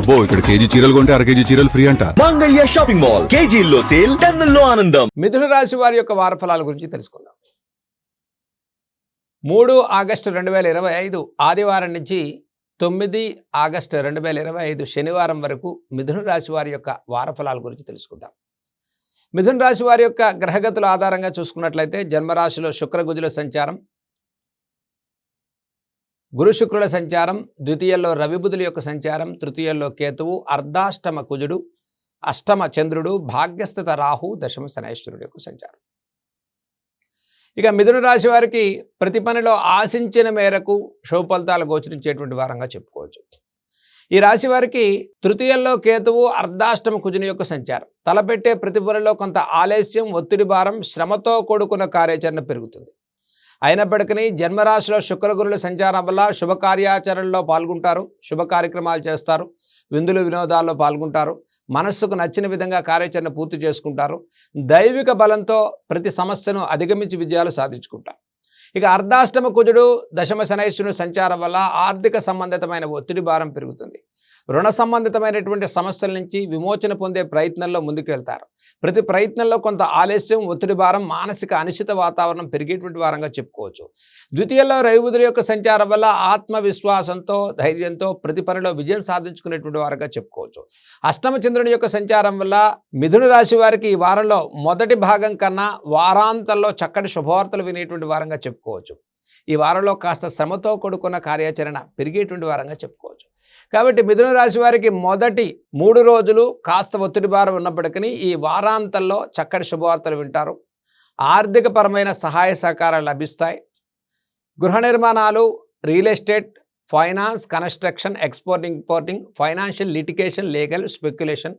అబ్బో ఇక్కడ కేజీ చీరలు కొంటే అర కేజీ చీరలు ఫ్రీ అంట. Mangalya shopping mall. కేజీల్లో సేల్ టన్నుల్లో ఆనందం. మిథున రాశి వారి యొక్క వారఫలాల గురించి తెలుసుకుందాం. మూడు ఆగస్టు రెండు వేల ఇరవై ఐదు ఆదివారం నుంచి తొమ్మిది ఆగస్టు రెండు వేల ఇరవై ఐదు శనివారం వరకు మిథున రాశి వారి యొక్క వారఫలాల గురించి తెలుసుకుందాం. మిథున రాశి వారి యొక్క గ్రహగతుల ఆధారంగా చూసుకున్నట్లయితే జన్మరాశిలో శుక్రగుజుల సంచారం గురు శుక్రుల సంచారం ద్వితీయంలో రవిబుధుల యొక్క సంచారం తృతీయంలో కేతువు అర్ధాష్టమ కుజుడు అష్టమ చంద్రుడు భాగ్యస్థిత రాహు దశమ శనైశ్వరుడు యొక్క సంచారం. ఇక మిథున రాశి వారికి ప్రతి పనిలో ఆశించిన మేరకు శుభ ఫలితాలు గోచరించేటువంటి వారంగా చెప్పుకోవచ్చు. ఈ రాశి వారికి తృతీయంలో కేతువు అర్ధాష్టమ కుజుని యొక్క సంచారం. తలపెట్టే ప్రతి పనిలో కొంత ఆలస్యం ఒత్తిడి భారం శ్రమతో కూడుకున్న కార్యాచరణ పెరుగుతుంది. అయినప్పటికీ జన్మరాశిలో శుక్రగురుల సంచారం వల్ల శుభ కార్యాచరణలో పాల్గొంటారు శుభ కార్యక్రమాలు చేస్తారు విందులు వినోదాల్లో పాల్గొంటారు మనస్సుకు నచ్చిన విధంగా కార్యాచరణ పూర్తి చేసుకుంటారు దైవిక బలంతో ప్రతి సమస్యను అధిగమించి విజయాలు సాధించుకుంటారు. ఇక అర్ధాష్టమ కుజుడు దశమ శనైశ్వరుని సంచారం వల్ల ఆర్థిక సంబంధితమైన ఒత్తిడి భారం పెరుగుతుంది. రుణ సంబంధితమైనటువంటి సమస్యల నుంచి విమోచన పొందే ప్రయత్నంలో ముందుకు వెళ్తారు ప్రతి ప్రయత్నంలో కొంత ఆలస్యం ఒత్తిడి భారం మానసిక అనిశ్చిత వాతావరణం పెరిగేటువంటి వారంగా చెప్పుకోవచ్చు. ద్వితీయంలో రవిబుధుల యొక్క సంచారం వల్ల ఆత్మవిశ్వాసంతో ధైర్యంతో ప్రతి పనిలో విజయం సాధించుకునేటువంటి వారంగా చెప్పుకోవచ్చు. అష్టమ చంద్రుని యొక్క సంచారం వల్ల మిథున రాశి వారికి ఈ వారంలో మొదటి భాగం కన్నా వారాంతంలో చక్కటి శుభవార్తలు వినేటువంటి వారంగా చెప్పుకోవచ్చు. ఈ వారంలో కాస్త శ్రమతో కూడుకున్న కార్యాచరణ పెరిగేటువంటి వారంగా చెప్పుకోవచ్చు. కాబట్టి మిథున రాశి వారికి మొదటి మూడు రోజులు కాస్త ఒత్తిడి భారం ఉన్నప్పటికీ ఈ వారాంతంలో చక్కటి శుభవార్తలు వింటారు. ఆర్థికపరమైన సహాయ సహకారాలు లభిస్తాయి. గృహ నిర్మాణాలు real estate finance construction exporting importing financial litigation legal speculation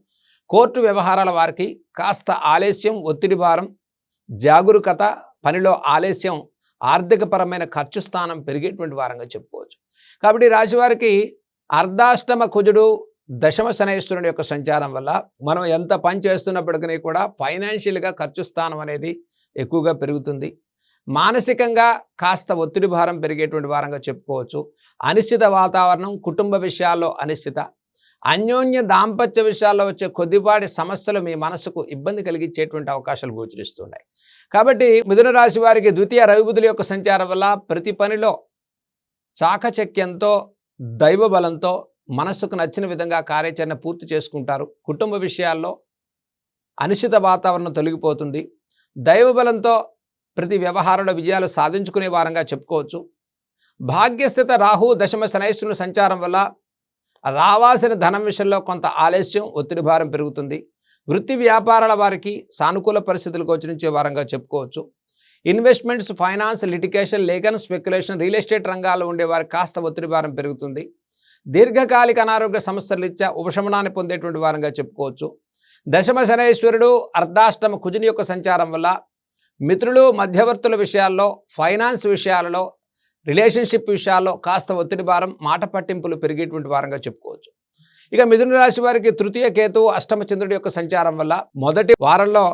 court వ్యవహారాల వారికి కాస్త ఆలస్యం ఒత్తిడి భారం జాగరూకత పనిలో ఆలస్యం ఆర్థికపరమైన ఖర్చు స్థానం పెరిగేటువంటి వారంగా చెప్పుకోవచ్చు. కాబట్టి రాశివారికి అర్ధాష్టమ కుజుడు దశమ శనైశ్వరుని యొక్క సంచారం వల్ల మనం ఎంత పని చేస్తున్నప్పటికీ కూడా ఫైనాన్షియల్గా ఖర్చు స్థానం అనేది ఎక్కువగా పెరుగుతుంది. మానసికంగా కాస్త ఒత్తిడి భారం పెరిగేటువంటి వారంగా చెప్పుకోవచ్చు. అనిశ్చిత వాతావరణం కుటుంబ విషయాల్లో అనిశ్చిత. అన్యోన్య దాంపత్య విషయాల్లో వచ్చే కొద్దిపాటి సమస్యలు మీ మనసుకు ఇబ్బంది కలిగించేటువంటి అవకాశాలు గోచరిస్తున్నాయి. కాబట్టి మిథున రాశి వారికి ద్వితీయ రవిబుధుల యొక్క సంచారం వల్ల ప్రతి పనిలో చాకచక్యంతో దైవ బలంతో మనస్సుకు నచ్చిన విధంగా కార్యాచరణ పూర్తి చేసుకుంటారు. కుటుంబ విషయాల్లో అనిశ్చిత వాతావరణం తొలగిపోతుంది. దైవ బలంతో ప్రతి వ్యవహారంలో విజయాలు సాధించుకునే వారంగా చెప్పుకోవచ్చు. భాగ్యస్థిత రాహు దశమ శనైశ్వరుని సంచారం వల్ల రావాల్సిన ధనం విషయంలో కొంత ఆలస్యం ఒత్తిడి భారం పెరుగుతుంది. వృత్తి వ్యాపారాల వారికి సానుకూల పరిస్థితులు గోచరించే వారంగా చెప్పుకోవచ్చు. ఇన్వెస్ట్మెంట్స్ ఫైనాన్స్ లిటికేషన్ లేఖన్ స్పెక్యులేషన్ రియల్ ఎస్టేట్ రంగాల్లో ఉండేవారు కాస్త ఒత్తిడి భారం పెరుగుతుంది. దీర్ఘకాలిక అనారోగ్య సమస్యల రీత్యా ఉపశమనాన్ని పొందేటువంటి వారంగా చెప్పుకోవచ్చు. దశమ శనేశ్వరుడు అర్ధాష్టమ కుజుని యొక్క సంచారం వల్ల మిత్రులు మధ్యవర్తుల విషయాల్లో ఫైనాన్స్ విషయాలలో రిలేషన్షిప్ విషయాల్లో కాస్త ఒత్తిడి భారం మాట పట్టింపులు పెరిగేటువంటి వారంగా చెప్పుకోవచ్చు. ఇక మిథున రాశి వారికి తృతీయ కేతువు అష్టమ చంద్రుడి యొక్క సంచారం వల్ల మొదటి వారంలో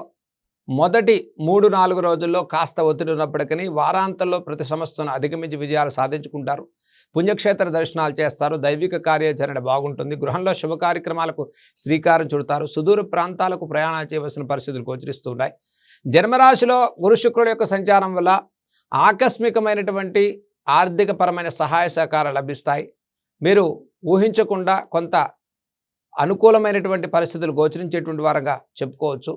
మొదటి మూడు నాలుగు రోజుల్లో కాస్త ఒత్తిడి ఉన్నప్పటికీ వారాంతంలో ప్రతి సమస్యను అధిగమించి విజయాలు సాధించుకుంటారు. పుణ్యక్షేత్ర దర్శనాలు చేస్తారు. దైవిక కార్యాచరణ బాగుంటుంది. గృహంలో శుభ కార్యక్రమాలకు శ్రీకారం చుడతారు. సుదూర ప్రాంతాలకు ప్రయాణాలు చేయవలసిన పరిస్థితులు గోచరిస్తున్నాయి. జన్మరాశిలో గురు శుక్రుడు యొక్క సంచారం వల్ల ఆకస్మికమైనటువంటి ఆర్థికపరమైన సహాయ సహకారాలు లభిస్తాయి. మీరు ఊహించకుండా కొంత అనుకూలమైనటువంటి పరిస్థితులు గోచరించేటువంటి వారంగా చెప్పుకోవచ్చు.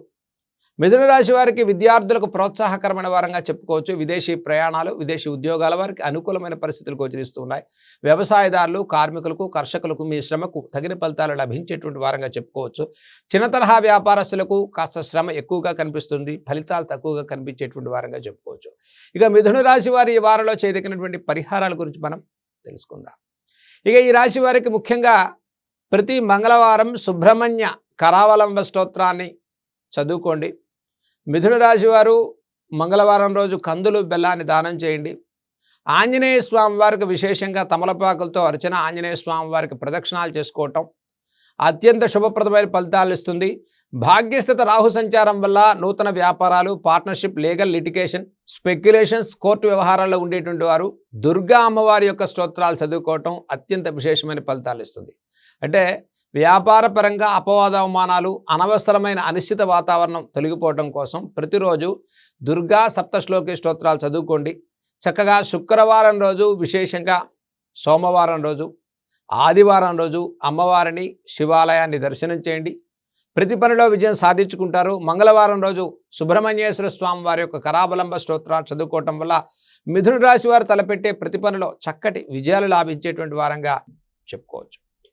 మిథున రాశి వారికి విద్యార్థులకు ప్రోత్సాహకరమైన వారంగా చెప్పుకోవచ్చు. విదేశీ ప్రయాణాలు విదేశీ ఉద్యోగాల వారికి అనుకూలమైన పరిస్థితులు గోచరిస్తున్నాయి వ్యవసాయదారులు కార్మికులకు కర్షకులకు మీ శ్రమకు తగిన ఫలితాలు లభించేటువంటి వారంగా చెప్పుకోవచ్చు. చిన్న తరహా వ్యాపారస్తులకు కాస్త శ్రమ ఎక్కువగా కనిపిస్తుంది. ఫలితాలు తక్కువగా కనిపించేటువంటి వారంగా చెప్పుకోవచ్చు. ఇక మిథున రాశి వారి ఈ వారంలో చేయదగినటువంటి పరిహారాల గురించి మనం తెలుసుకుందాం. ఇక ఈ రాశి వారికి ముఖ్యంగా ప్రతి మంగళవారం సుబ్రహ్మణ్య కరావలంబ స్తోత్రాన్ని చదువుకోండి. మిథున రాశి వారు మంగళవారం రోజు కందులు బెల్లాన్ని దానం చేయండి. ఆంజనేయ స్వామి వారికి విశేషంగా తమలపాకులతో అర్చన ఆంజనేయ స్వామి వారికి ప్రదక్షిణాలు చేసుకోవటం అత్యంత శుభప్రదమైన ఫలితాలు ఇస్తుంది. భాగ్యస్థిత రాహు సంచారం వల్ల నూతన వ్యాపారాలు partnership legal litigation speculations court వ్యవహారాల్లో ఉండేటువంటి వారు దుర్గా అమ్మవారి యొక్క స్తోత్రాలు చదువుకోవటం అత్యంత విశేషమైన ఫలితాలు ఇస్తుంది. అంటే వ్యాపారపరంగా అపవాద అవమానాలు అనవసరమైన అనిశ్చిత వాతావరణం తొలగిపోవడం కోసం ప్రతిరోజు దుర్గా సప్తశ్లోకి స్తోత్రాలు చదువుకోండి. చక్కగా శుక్రవారం రోజు విశేషంగా సోమవారం రోజు ఆదివారం రోజు అమ్మవారిని శివాలయాన్ని దర్శనం చేయండి. ప్రతి పనిలో విజయం సాధించుకుంటారు. మంగళవారం రోజు సుబ్రహ్మణ్యేశ్వర స్వామి వారి యొక్క కరాబలంబ స్తోత్రాలు చదువుకోవటం వల్ల మిథున రాశి వారు తలపెట్టే ప్రతి పనిలో చక్కటి విజయాలు లాభించేటువంటి వారంగా చెప్పుకోవచ్చు.